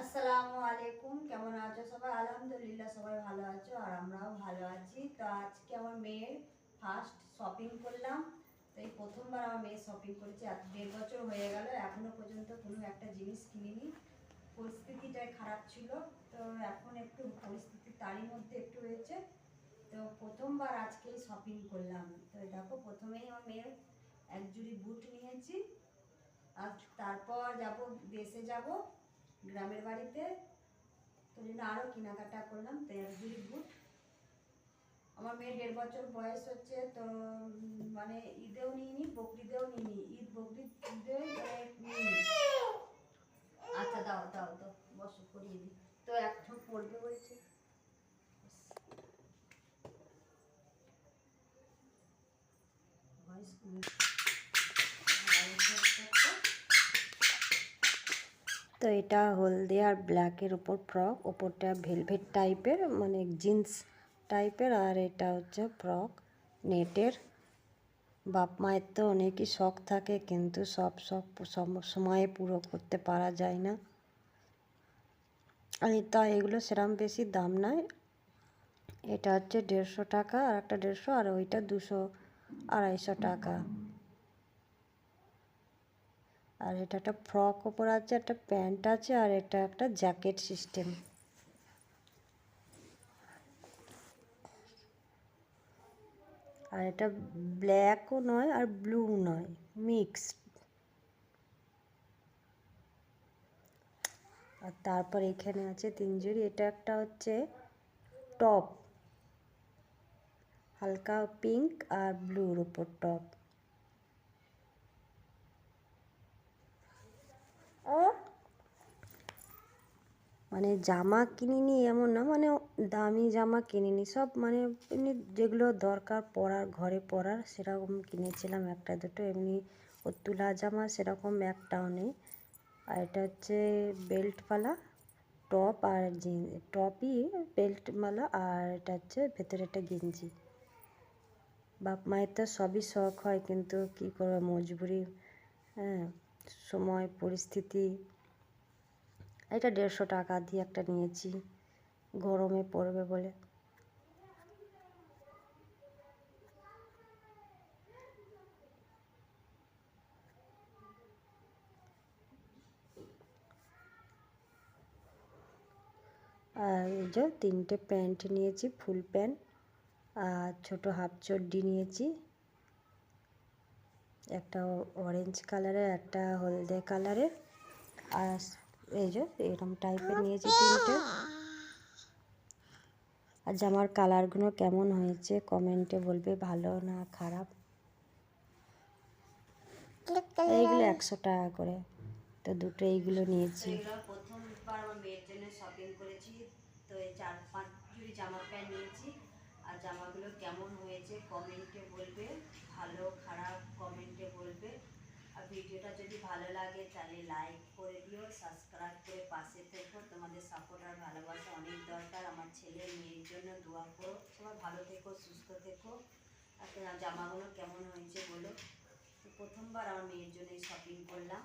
আসসালামু আলাইকুম, কেমন আছো সবাই? আলহামদুলিল্লাহ সবাই ভালো আছো আর আমরাও ভালো আছি। তো আজকে আমার মেয়ের ফার্স্ট শপিং করলাম। তো এই প্রথমবার আমার মেয়ে শপিং করেছে। আজ দেড় বছর হয়ে গেল এখনও পর্যন্ত কোনো একটা জিনিস কিনিনি। পরিস্থিতিটাই খারাপ ছিল। তো এখন একটু পরিস্থিতি তারই মধ্যে একটু হয়েছে তো প্রথমবার আজকেই শপিং করলাম। তো দেখো, প্রথমেই আমার মেয়ের এক জুড়ি বুট নিয়েছি। আর তারপর যাব, দেশে যাব। গ্রামের বাড়িতে। তো জন্য আরও কেনাকাটা করলাম, তো জুড়ি বুট আমার মেয়ের দেড় বছর বয়স হচ্ছে, তো মানে ঈদেও নিইনি, বকরিদেও নিইনি। ঈদ, বকরি, ঈদেও নিইনি। আচ্ছা দাও দাও দাও, বসো করিয়ে দিই। তো এখন পড়বে বলছে। ভয়েস তো এটা হলদে আর ব্ল্যাকের উপর ফ্রক, ওপরটা ভেলভেট টাইপের মানে জিন্স টাইপের, আর এটা হচ্ছে ফ্রক নেটের। বাপ মায়ের তো অনেকই শখ থাকে, কিন্তু সব শখ সম- সময়ে পুরো করতে পারা যায় না। আর তা, এগুলো সেরম বেশি দাম নয়। এটা হচ্ছে দেড়শো টাকা, আর একটা দেড়শো, আর ওইটা দুশো আড়াইশো টাকা। আর এটা একটা ফ্রক ওপর আছে, একটা প্যান্ট আছে, আর এটা একটা জ্যাকেট সিস্টেম আর এটা ব্ল্যাকও নয় আর ব্লু নয় মিক্সড আর তারপর এখানে আছে তিনজুরি এটা একটা হচ্ছে টপ হালকা পিঙ্ক আর ব্লুর উপর টপ মানে জামা কিনিনি এমন না মানে দামি জামা কিনিনি। সব মানে এমনি যেগুলো দরকার পরার, ঘরে পরার, সেরকম কিনেছিলাম একটা দুটো। এমনি ও তুলা জামা সেরকম একটাও নেই। আর এটা হচ্ছে বেল্টওয়ালা টপ আর জিন, টপই বেল্টওয়ালা আর এটা হচ্ছে ভেতরে একটা গেঞ্জি। বাপ মায়ের তো সবই শখ হয়, কিন্তু কী করবে, মজবুরি হ্যাঁ। সময়, পরিস্থিতি। এটা দেড়শো টাকা দিয়ে একটা নিয়েছি। গরমে পড়বে বলে। আর এই যে তিনটে প্যান্ট নিয়েছি, ফুল প্যান্ট। আর ছোটো হাফ চড্ডি নিয়েছি। একটা অরেঞ্জ কালারের একটা হলদে কালারের আর এই যে, এরকম টাইপের নিয়েছি তিনটে। আর জামার কালারগুলো কেমন হয়েছে কমেন্টে বলবে, ভালো না খারাপ? এইগুলো একশো টাকা করে। তো দুটো এইগুলো নিয়েছি। প্রথমবার আমার মেয়ের জন্য শপিং করেছি। তো এই চার জামা প্যান্ট নিয়েছি। আর জামাগুলো কেমন হয়েছে কমেন্টে বলবে, ভালো, খারাপ? ভিডিওটা যদি ভালো লাগে, তাহলে লাইক করে দিও সাবস্ক্রাইব করে পাশে থেকো। তোমাদের সাপোর্ট আর ভালোবাসা অনেক দরকার আমার ছেলে মেয়ের জন্য। দোয়া করো। সবাই ভালো থেকো, সুস্থ থেকো। আর জামাগুলো কেমন হয়েছে বলো? তো প্রথমবার আমার মেয়ের জন্য শপিং করলাম।